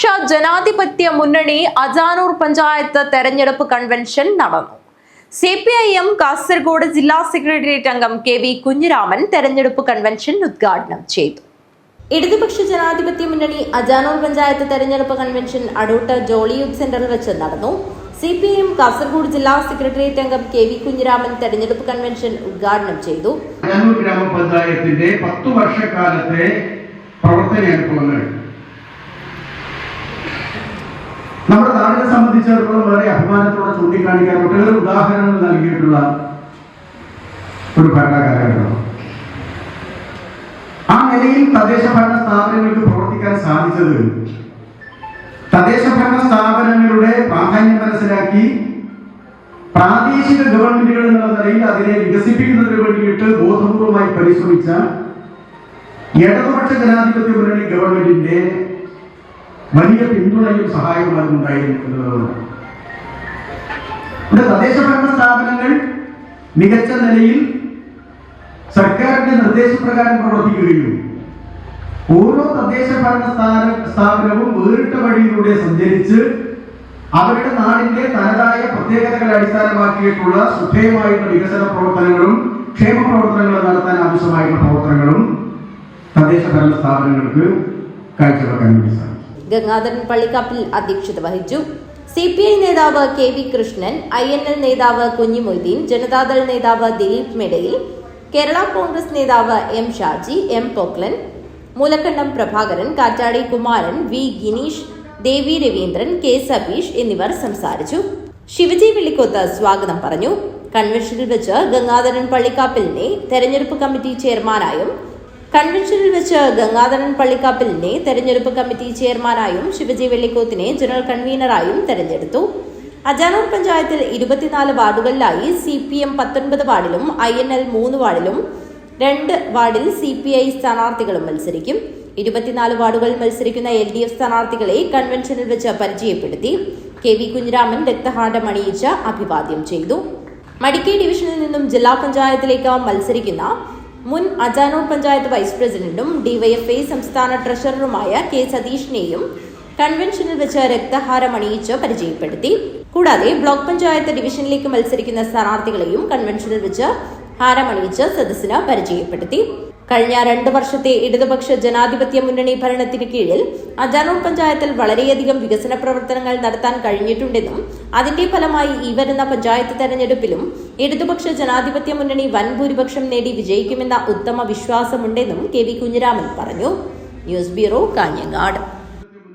ഇടതുപക്ഷ ജനാധിപത്യ മുന്നണി അജാനൂർ പഞ്ചായത്ത് തെരഞ്ഞെടുപ്പ് കൺവെൻഷൻ നടന്നു. C P I M Kasaragod ജില്ലാ സെക്രട്ടേറിയറ്റ് അംഗം കെ വി കുഞ്ഞിരാമൻ തെരഞ്ഞെടുപ്പ് കൺവെൻഷൻ ഉദ്ഘാടനം ചെയ്തു. ഇടതുപക്ഷ ജനാധിപത്യ മുന്നണി അജാനൂർ പഞ്ചായത്ത് തെരഞ്ഞെടുപ്പ് കൺവെൻഷൻ അടൂട്ട് ജോളി യൂത്ത് സെന്ററിൽ വെച്ച് നടന്നു. C P I M Kasaragod ജില്ലാ സെക്രട്ടേറിയറ്റ് അംഗം കെ വി കുഞ്ഞിരാമൻ തെരഞ്ഞെടുപ്പ് കൺവെൻഷൻ ഉദ്ഘാടനം ചെയ്തു. ഗ്രാമപഞ്ചായത്തിന്റെ പത്തു വർഷക്കാലത്തെ പ്രവർത്തന സംബന്ധിച്ചിടത്തോളം വളരെ അഭിമാനത്തോടെ ചൂണ്ടിക്കാണിക്കാൻ ഒട്ടേറെ ഉദാഹരണങ്ങൾ നൽകിയിട്ടുള്ള ഒരു ഭരണകാലഘട്ടമാണ് ആ നിലയിൽ തദ്ദേശ ഭരണ സ്ഥാപനങ്ങൾക്ക് പ്രവർത്തിക്കാൻ സാധിച്ചത് തദ്ദേശ ഭരണ സ്ഥാപനങ്ങളുടെ പ്രാധാന്യം മനസ്സിലാക്കി പ്രാദേശിക ഗവൺമെന്റുകൾ എന്നുള്ള നിലയിൽ അതിനെ വികസിപ്പിക്കുന്നതിന് വേണ്ടിയിട്ട് ബോധപൂർവമായി പരിശ്രമിച്ച ഇടതുപക്ഷ ജനാധിപത്യ മുന്നണി ഗവൺമെന്റിന്റെ വലിയ പിന്തുണയും സഹായവും അതിനുണ്ടായിരിക്കുന്നതാണ് ഇവിടെ തദ്ദേശ ഭരണ സ്ഥാപനങ്ങൾ മികച്ച നിലയിൽ സർക്കാരിന്റെ നിർദ്ദേശപ്രകാരം പ്രവർത്തിക്കുകയും ഓരോ തദ്ദേശ ഭരണ സ്ഥാപനവും വേറിട്ട വഴിയിലൂടെ സഞ്ചരിച്ച് അവരുടെ നാടിന്റെ തനതായ പ്രത്യേകതകളെ അടിസ്ഥാനമാക്കിയിട്ടുള്ള ശ്രദ്ധേയമായിട്ടുള്ള വികസന പ്രവർത്തനങ്ങളും ക്ഷേമ പ്രവർത്തനങ്ങളും നടത്താൻ ആവശ്യമായിട്ടുള്ള പ്രവർത്തനങ്ങളും തദ്ദേശ ഭരണ സ്ഥാപനങ്ങൾക്ക് കാഴ്ചവെക്കാൻ വേണ്ടി സാധിക്കും. ഗംഗാധരൻ പള്ളിക്കാപ്പിൽ അധ്യക്ഷത വഹിച്ചു. സി പി ഐ നേതാവ് K V Krishnan I N L നേതാവ് കുഞ്ഞിമൊയ്തീൻ ജനതാദൾ നേതാവ് ദിലീപ് മെഡയിൽ കേരള കോൺഗ്രസ് നേതാവ് M Shaji M Poklan Moolakkandam Prabhakaran Kattadi Kumaran V Gineesh Devi Raveendran K Sabeesh എന്നിവർ സംസാരിച്ചു. ശിവജി വിളിക്കൊത്ത് സ്വാഗതം പറഞ്ഞു. കൺവെൻഷനിൽ വെച്ച് ഗംഗാധരൻ പള്ളിക്കാപ്പിലിനെ തെരഞ്ഞെടുപ്പ് കമ്മിറ്റി ചെയർമാനായും കൺവെൻഷനിൽ വെച്ച് ഗംഗാധരൻ പള്ളിക്കാപ്പലിനെ തെരഞ്ഞെടുപ്പ് കമ്മിറ്റി ചെയർമാനായും ശിവജി വെള്ളിക്കോത്തിനെ ജനറൽ കൺവീനറായും തെരഞ്ഞെടുത്തു. അജാനൂർ പഞ്ചായത്തിൽ ഇരുപത്തിനാല് വാർഡുകളിലായി സി പി എം പത്തൊൻപത് വാർഡിലും ഐ എൻ എൽ മൂന്ന് വാർഡിലും രണ്ട് വാർഡിൽ സി പി ഐ സ്ഥാനാർത്ഥികളും മത്സരിക്കും. ഇരുപത്തിനാല് വാർഡുകളിൽ മത്സരിക്കുന്ന എൽ ഡി എഫ് സ്ഥാനാർത്ഥികളെ കൺവെൻഷനിൽ വെച്ച് പരിചയപ്പെടുത്തി കെ വി കുഞ്ഞിരാമൻ രക്തഹാരം അണിയിച്ച് അഭിവാദ്യം ചെയ്തു. മടിക്കൈ ഡിവിഷനിൽ നിന്നും ജില്ലാ പഞ്ചായത്തിലേക്ക് മത്സരിക്കുന്ന മുൻ അജാനൂർ പഞ്ചായത്ത് വൈസ് പ്രസിഡന്റും ഡിവൈഎഫ്ഐ സംസ്ഥാന ട്രഷററുമായ കെ സതീഷിനെയും കൺവെൻഷനിൽ വെച്ച് രക്തഹാരം അണിയിച്ച് പരിചയപ്പെടുത്തി. കൂടാതെ ബ്ലോക്ക് പഞ്ചായത്ത് ഡിവിഷനിലേക്ക് മത്സരിക്കുന്ന സ്ഥാനാർത്ഥികളെയും കൺവെൻഷനിൽ വെച്ച് ഹാരമണിയിച്ച് സദസ്സിന് പരിചയപ്പെടുത്തി. കഴിഞ്ഞ രണ്ടു വർഷത്തെ ഇടതുപക്ഷ ജനാധിപത്യ മുന്നണി ഭരണത്തിന് കീഴിൽ അജാനൂർ പഞ്ചായത്തിൽ വളരെയധികം വികസന പ്രവർത്തനങ്ങൾ നടത്താൻ കഴിഞ്ഞിട്ടുണ്ടെന്നും അതിന്റെ ഫലമായി ഈ വരുന്ന പഞ്ചായത്ത് തെരഞ്ഞെടുപ്പിലും ഇടതുപക്ഷ ജനാധിപത്യ മുന്നണി വൻ ഭൂരിപക്ഷം നേടി വിജയിക്കുമെന്ന ഉത്തമ വിശ്വാസമുണ്ടെന്നും കെ വി കുഞ്ഞിരാമൻ പറഞ്ഞു. News bureau Kanhangad.